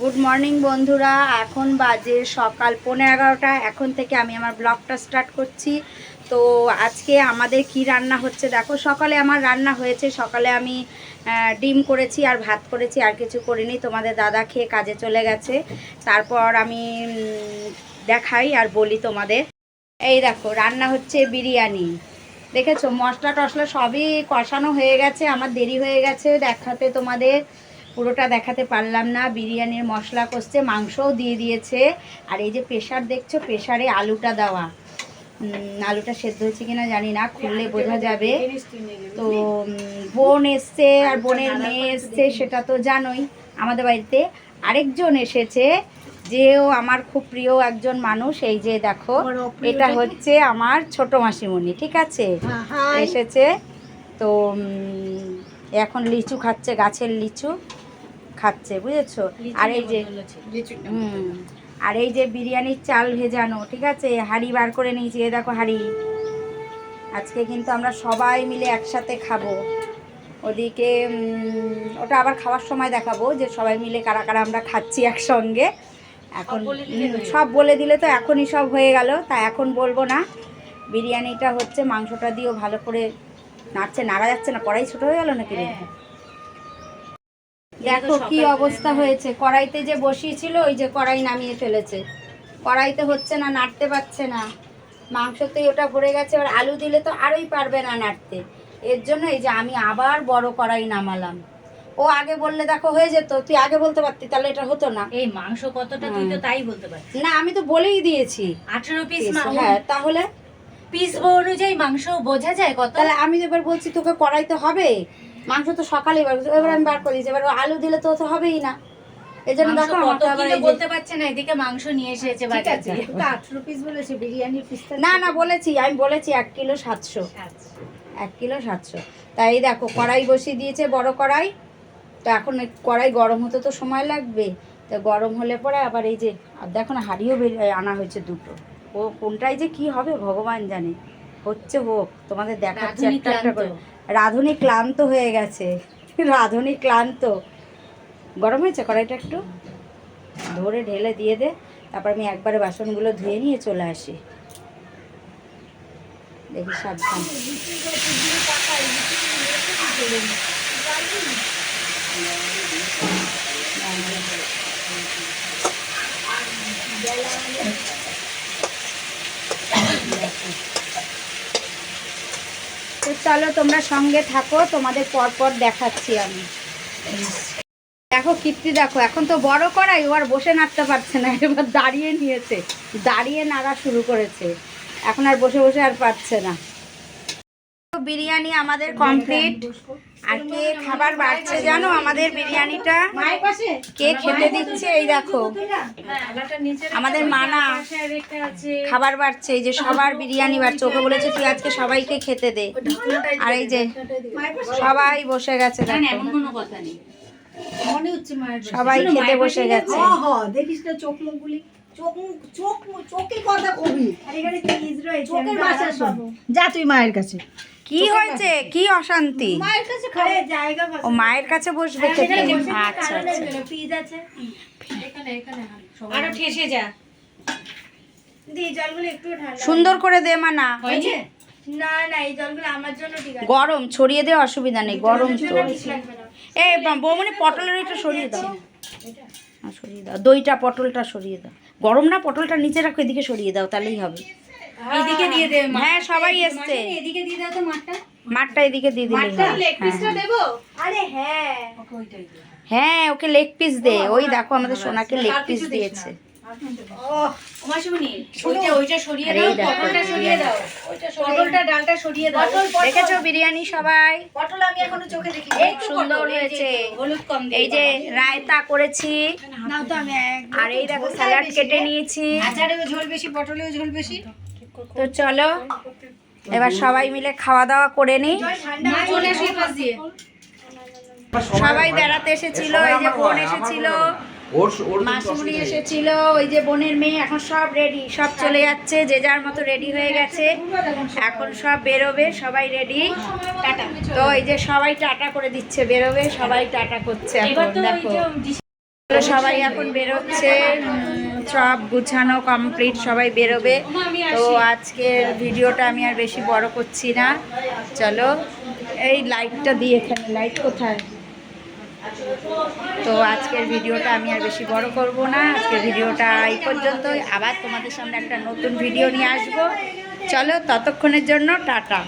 Good morning বন্ধুরা। এখন বাজে সকাল পনেরো এগারোটা। এখন থেকে আমি আমার ব্লগটা স্টার্ট করছি। তো আজকে আমাদের কি রান্না হচ্ছে দেখো। সকালে আমার রান্না হয়েছে। সকালে আমি ডিম করেছি আর ভাত করেছি, আর কিছু করিনি। তোমাদের দাদা খেয়ে কাজে চলে গেছে। তারপর আমি দেখাই আর বলি তোমাদের। এই দেখো, রান্না হচ্ছে বিরিয়ানি। দেখেছ? মশলা টশলা সবই কষানো হয়ে গেছে। আমার দেরি হয়ে গেছে দেখাতে তোমাদের। পুরোটা দেখাতে পারলাম না। বিরিয়ানির মশলা কষছে মাংসও দিয়ে দিয়েছে। আর এই যে প্রেশার দেখছ প্রেশারে আলুটা দেওয়া। আলুটা সেদ্ধ হয়েছে কিনা জানি না খুললে বোঝা যাবে। তো বোন এসছে আর বোনের মেয়ে এসছে সেটা তো জানোই। আমাদের বাড়িতে আরেকজন এসেছে যেও আমার খুব প্রিয় একজন মানুষ। এই যে দেখো এটা হচ্ছে আমার ছোট মাসিমণি ঠিক আছে? এসেছে। তো এখন লিচু খাচ্ছে গাছের লিচু। খাচ্ছে বুঝেছ? আর এই যে হুম আর এই যে বিরিয়ানির চাল ভেজানো ঠিক আছে? হাঁড়ি বার করে নিয়েছি এ দেখো হাঁড়ি। আজকে কিন্তু আমরা সবাই মিলে একসাথে খাব। ওদিকে ওটা আবার খাওয়ার সময় দেখাবো যে সবাই মিলে কারা কারা আমরা খাচ্ছি একসঙ্গে। এখন সব বলে দিলে তো এখনই সব হয়ে গেল তা এখন বলব না। বিরিয়ানিটা হচ্ছে মাংসটা দিয়েও ভালো করে নাড়ছে নাড়া যাচ্ছে না কড়াই ছোটো হয়ে গেল নাকি রে? দেখো কি অবস্থা হয়েছে। কড়াইতে যে বসিয়েছিল ওই যে কড়াই নামিয়ে ফেলেছে। কড়াইতে হচ্ছে না নাড়তে পারছে না। মাংসতেই ওটা ভরে গেছে এবার আলু দিলে তো আরোই পারবে না নাড়তে। এর জন্য এই যে আমি আবার বড় কড়াই নামালাম। ও আগে বললে দেখো হয়ে যেত তুই আগে বলতে পারতি তাহলে এটা হতো না। এই মাংস কতটা তুই তো তাই বলতে পারছিস না আমি তো বলেই দিয়েছি। আঠারো পিস হ্যাঁ তাহলে? পিস অনুযায়ী মাংস বোঝা যায় কত? তাহলে আমি এবার বলছি তোকে কড়াইতে হবে? মাংস তো সকালেই বার করছি। এবার আমি বার করে এবার আলু দিলে তো তো হবেই না। এই জন্য দেখো কত আমাকে আবার কিলো এই যে- বলতে পারছে না এদিকে মাংস নিয়ে এসেছে বাজার থেকে। না না বলেছি আমি বলেছি এক কিলো সাতশো। এক কিলো সাতশো। তাই দেখো কড়াই বসিয়ে দিয়েছে বড় কড়াই। তো এখন কড়াই গরম হতে তো সময় লাগবে। তো গরম হলে পরে আবার এই যে আর দেখো না হাঁড়িও বের- আনা হয়েছে দুটো। ও কোনটাই যে কি হবে ভগবান জানে। হচ্ছে হোক তোমাদের দেখাচ্ছি রাঁধুনি একটা একটা করে। ক্লান্ত। রাঁধুনি ক্লান্ত হয়ে গেছে। রাঁধুনি ক্লান্ত। গরম হয়েছে কড়াইটা একটু? ধরে ঢেলে দিয়ে দে, তারপর আমি একবারে বাসনগুলো ধুয়ে নিয়ে চলে আসি। দেখি সাবধান। চলো তোমরা সঙ্গে থাকো, তোমাদের পরপর দেখাচ্ছি আমি। দেখো কীর্তি, দেখো, এখন তো বড় করাই, ও আর বসে নাড়তে পারছে না, এবার দাঁড়িয়ে নিয়েছে, দাঁড়িয়ে নাড়া শুরু করেছে। এখন আর বসে বসে আর পারছে না। বিরিয়ানি আমাদের কমপ্লিট আর কে খাবার বাড়ছে জানো আমাদের বিরিয়ানিটা? কে খেতে দিচ্ছে? এই দেখো। আমাদের মানা খাবার বাড়ছে এই যে সবার বিরিয়ানি বাড়ছে। ওকে বলেছে তুই আজকে সবাইকে খেতে দে। আর এই যে সবাই বসে গেছে না, না, দেখো। এমন কোনো কথা নেই। সবাই খেতে বসে গেছে। দেখিস না চোখ মুখগুলি যা তুই মায়ের কাছে। কি হয়েছে? কি অশান্তি? মায়ের কাছে খাবে ও মায়ের কাছে বসবে খেতে? আচ্ছা আচ্ছা। ফ্রিজ আছে। আরও ঠেসে যা। দি জলগুলো একটু ঠান্ডা সুন্দর করে দে মানা না। না এই জলগুলো আমার জন্য ঠিক আছে। গরম ছড়িয়ে দে অসুবিধা নেই গরম তো বা- বৌমনি পটলের ওইটা সরিয়ে দাও। হ্যাঁ, সরিয়ে দাও। দইটা পটলটা সরিয়ে দাও। গরম না পটলটা নিচে রাখো এদিকে সরিয়ে দাও তাহলেই হবে। এদিকে দিয়ে দে মা। হ্যাঁ সবাই এসছে। এদিকে দিয়ে দাও তো মাঠটা। মাঠটা এদিকে দিয়ে হ্যাঁ, হ্যাঁ। দেবো? আরে হ্যাঁ। হ্যাঁ ওকে লেগ পিস দে। ওই দেখো আমাদের সোনাকে লেগ পিস দিয়েছে। উমাশুমনি ওইটা ওইটা সরিয়ে আরে দাও এই দেখো, পটলটা সরিয়ে দাও। পটলটা ডালটা সরিয়ে দাও। দেখেছ বিরিয়ানি সবাই? পটল আমি এখনও চোখে দেখি একটু সুন্দর এই যে হয়েছে। হলুদ কম দিয়ে এই যে রায়তা করেছি। নাও তো আমি এক আর এই দেখো স্যালাড কেটে নিয়েছি। আচারেও ঝোল বেশি পটলেও ঝোল বেশি। তো চলো, এবার সবাই মিলে খাওয়া দাওয়া করে নিই। সবাই বেড়াতে এসেছিল, এই যে বোন এসেছিল নেই। এসেছিল, ওই যে বোনের মেয়ে এখন সব রেডি সব চলে যাচ্ছে, যে যার মতো রেডি হয়ে গেছে। এখন সব বেরোবে, সবাই রেডি টাটা। তো এই যে সবাই টাটা করে দিচ্ছে, বেরোবে, সবাই টাটা করছে এখন, দেখো। সবাই এখন বেরোচ্ছে। সব গুছানো কমপ্লিট সবাই বেরোবে। তো আজকের ভিডিওটা আমি আর বেশি বড় করছি না। চলো, এই লাইটটা দিয়ে এখানে লাইট কোথায়? তো আজকের ভিডিওটা আমি আর বেশি বড় করব না। আজকের ভিডিওটা এই পর্যন্তই। আবার তোমাদের সামনে একটা নতুন ভিডিও নিয়ে আসব। চলো, ততক্ষণের জন্য টাটা।